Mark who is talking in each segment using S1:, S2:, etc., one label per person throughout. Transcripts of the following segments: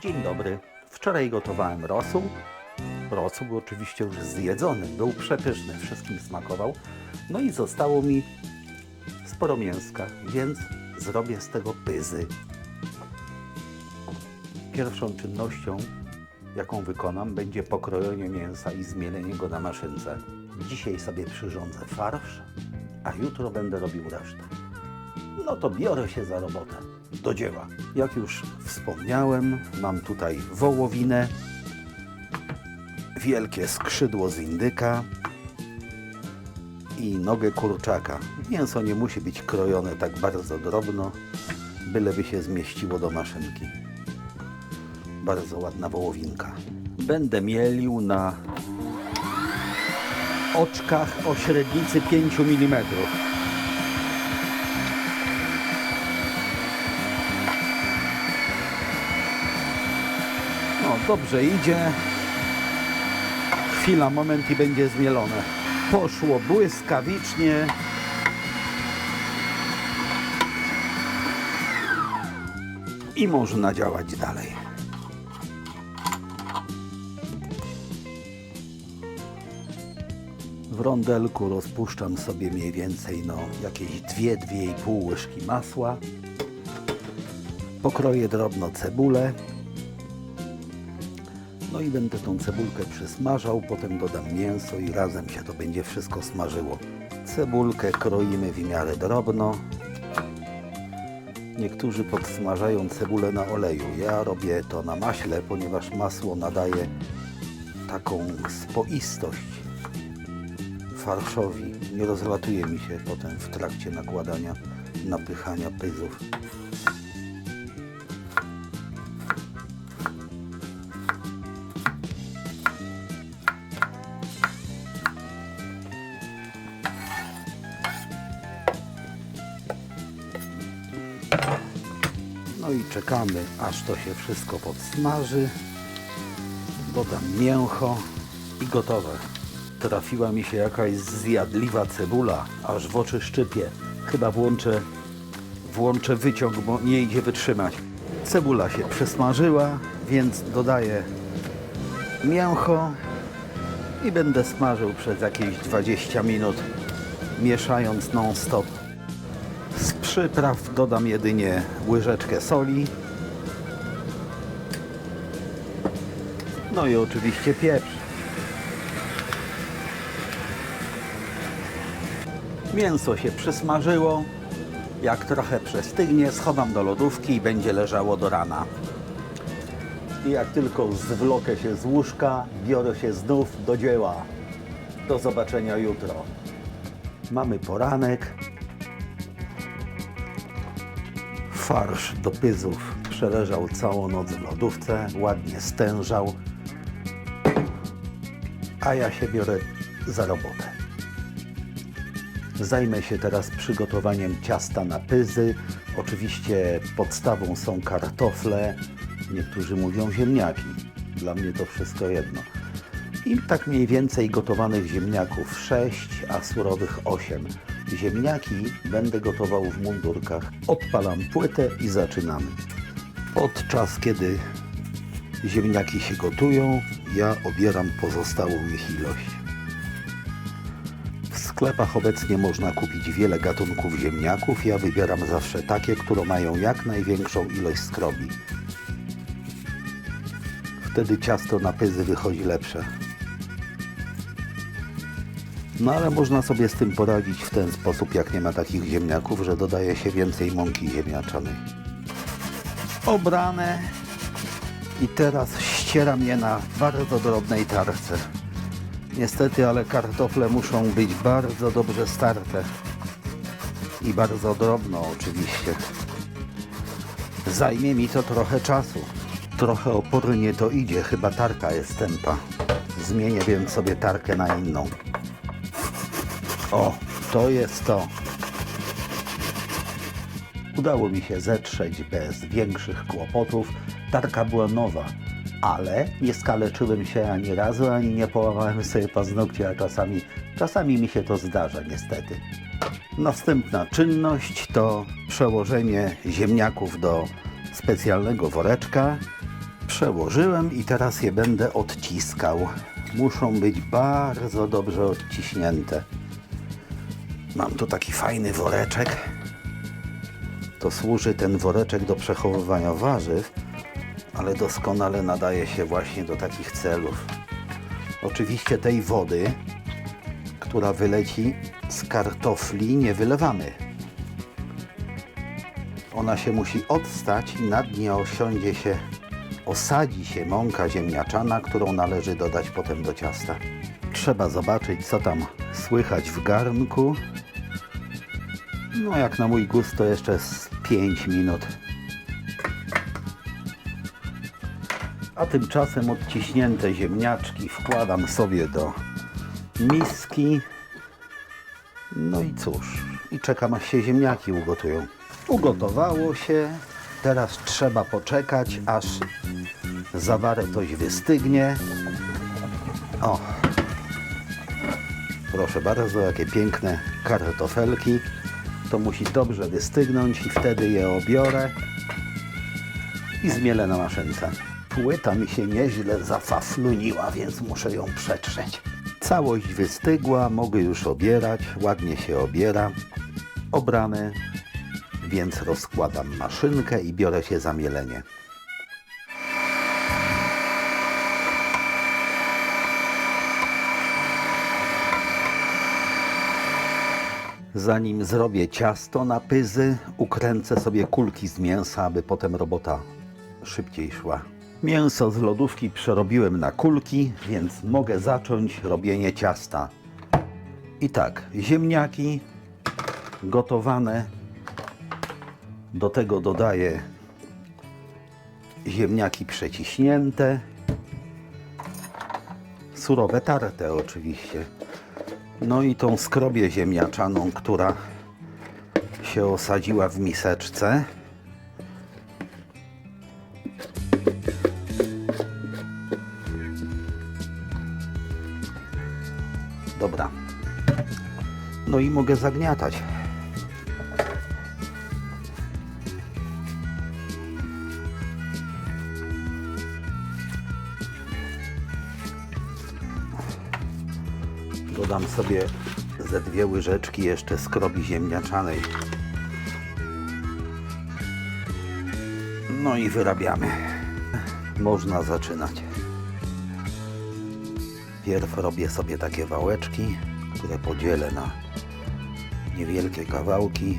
S1: Dzień dobry. Wczoraj gotowałem rosół. Rosół oczywiście już zjedzony, był przepyszny, wszystkim smakował. No i zostało mi sporo mięska, więc zrobię z tego pyzy. Pierwszą czynnością, jaką wykonam, będzie pokrojenie mięsa i zmielenie go na maszynce. Dzisiaj sobie przyrządzę farsz, a jutro będę robił resztę. No to biorę się za robotę. Do dzieła. Jak już wspomniałem, mam tutaj wołowinę, wielkie skrzydło z indyka i nogę kurczaka. Mięso nie musi być krojone tak bardzo drobno, byleby się zmieściło do maszynki. Bardzo ładna wołowinka. Będę mielił na oczkach o średnicy 5 mm. Dobrze idzie. Chwila, moment i będzie zmielone. Poszło błyskawicznie. I można działać dalej. W rondelku rozpuszczam sobie mniej więcej no, jakieś 2-2,5 łyżki masła. Pokroję drobno cebulę. No i będę tą cebulkę przysmażał, potem dodam mięso i razem się to będzie wszystko smażyło. Cebulkę kroimy w miarę drobno. Niektórzy podsmażają cebulę na oleju. Ja robię to na maśle, ponieważ masło nadaje taką spoistość farszowi. Nie rozlatuje mi się potem w trakcie nakładania, napychania pyzów. No i czekamy, aż to się wszystko podsmaży. Dodam mięcho i gotowe. Trafiła mi się jakaś zjadliwa cebula, aż w oczy szczypie. Chyba włączę, włączę wyciąg, bo nie idzie wytrzymać. Cebula się przesmażyła, więc dodaję mięcho i będę smażył przez jakieś 20 minut, mieszając non-stop. Przypraw dodam jedynie łyżeczkę soli. No i oczywiście pieprz. Mięso się przysmażyło. Jak trochę przestygnie, schowam do lodówki i będzie leżało do rana. I jak tylko zwlokę się z łóżka, biorę się znów do dzieła. Do zobaczenia jutro. Mamy poranek. Farsz do pyzów przeleżał całą noc w lodówce, ładnie stężał, a ja się biorę za robotę. Zajmę się teraz przygotowaniem ciasta na pyzy. Oczywiście podstawą są kartofle, niektórzy mówią ziemniaki. Dla mnie to wszystko jedno. I tak mniej więcej gotowanych ziemniaków 6, a surowych 8. Ziemniaki będę gotował w mundurkach. Odpalam płytę i zaczynamy. Podczas kiedy ziemniaki się gotują, ja obieram pozostałą ich ilość. W sklepach obecnie można kupić wiele gatunków ziemniaków. Ja wybieram zawsze takie, które mają jak największą ilość skrobi. Wtedy ciasto na pyzy wychodzi lepsze. No ale można sobie z tym poradzić w ten sposób, jak nie ma takich ziemniaków, że dodaje się więcej mąki ziemniaczanej. Obrane i teraz ścieram je na bardzo drobnej tarce. Niestety, ale kartofle muszą być bardzo dobrze starte. I bardzo drobno oczywiście. Zajmie mi to trochę czasu. Trochę opornie to idzie, chyba tarka jest tempa. Zmienię więc sobie tarkę na inną. O, to jest to. Udało mi się zetrzeć bez większych kłopotów. Tarka była nowa, ale nie skaleczyłem się ani razu, ani nie połamałem sobie paznokci, a czasami, czasami mi się to zdarza niestety. Następna czynność to przełożenie ziemniaków do specjalnego woreczka Przełożyłem i teraz je będę odciskał. Muszą być bardzo dobrze odciśnięte. Mam tu taki fajny woreczek. To służy ten woreczek do przechowywania warzyw, ale doskonale nadaje się właśnie do takich celów. Oczywiście tej wody, która wyleci z kartofli, nie wylewamy. Ona się musi odstać i na dnie osiądzie się, osadzi się mąka ziemniaczana, którą należy dodać potem do ciasta. Trzeba zobaczyć, co tam słychać w garnku. No, jak na mój gust, to jeszcze z 5 minut. A tymczasem odciśnięte ziemniaczki wkładam sobie do miski. No i cóż, i czekam aż się ziemniaki ugotują. Ugotowało się. Teraz trzeba poczekać, aż zawartość wystygnie. O, proszę bardzo, jakie piękne kartofelki. To musi dobrze wystygnąć i wtedy je obiorę i zmielę na maszynce. Płyta mi się nieźle zafafluniła, więc muszę ją przetrzeć. Całość wystygła, mogę już obierać, ładnie się obiera. Obrane, więc rozkładam maszynkę i biorę się za mielenie. Zanim zrobię ciasto na pyzy, ukręcę sobie kulki z mięsa, aby potem robota szybciej szła. Mięso z lodówki przerobiłem na kulki, więc mogę zacząć robienie ciasta. I tak, ziemniaki gotowane. Do tego dodaję ziemniaki przeciśnięte. Surowe tarte oczywiście. No i tą skrobię ziemniaczaną, która się osadziła w miseczce. Dobra. No i mogę zagniatać. Dodam sobie ze dwie łyżeczki jeszcze skrobi ziemniaczanej. No i wyrabiamy. Można zaczynać. Pierw robię sobie takie wałeczki, które podzielę na niewielkie kawałki.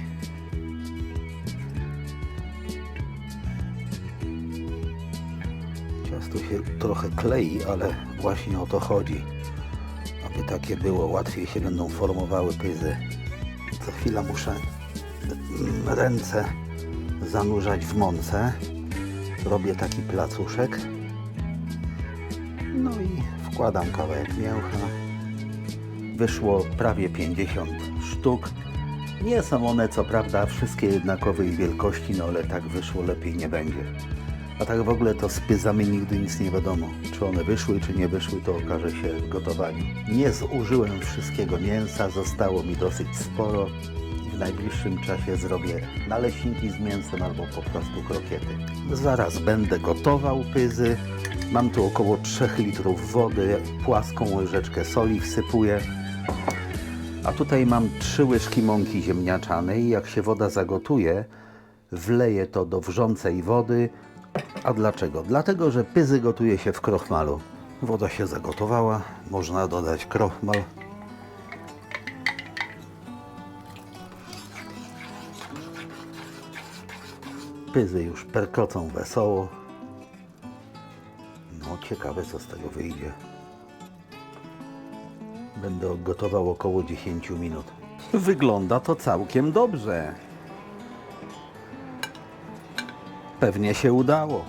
S1: Ciasto się trochę klei, ale właśnie o to chodzi. Aby takie było, łatwiej się będą formowały pyzy. Co chwila muszę ręce zanurzać w mące. Robię taki placuszek. No i wkładam kawałek mięcha. Wyszło prawie 50 sztuk. Nie są one co prawda wszystkie jednakowej wielkości, no ale tak wyszło, lepiej nie będzie. A tak w ogóle to z pyzami nigdy nic nie wiadomo. Czy one wyszły, czy nie wyszły, to okaże się w gotowaniu. Nie zużyłem wszystkiego mięsa, zostało mi dosyć sporo i w najbliższym czasie zrobię naleśniki z mięsem albo po prostu krokiety. Zaraz będę gotował pyzy. Mam tu około 3 litrów wody, płaską łyżeczkę soli wsypuję. A tutaj mam 3 łyżki mąki ziemniaczanej. Jak się woda zagotuje, wleję to do wrzącej wody. A dlaczego? Dlatego, że pyzy gotuje się w krochmalu. Woda się zagotowała, można dodać krochmal. Pyzy już perkocą wesoło. No, ciekawe co z tego wyjdzie. Będę gotował około 10 minut. Wygląda to całkiem dobrze. Pewnie się udało.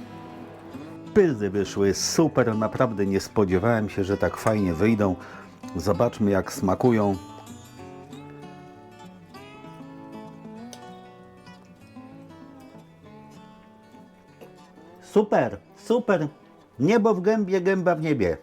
S1: Pyzy wyszły super, naprawdę nie spodziewałem się, że tak fajnie wyjdą. Zobaczmy jak smakują. Super, super. Niebo w gębie, gęba w niebie.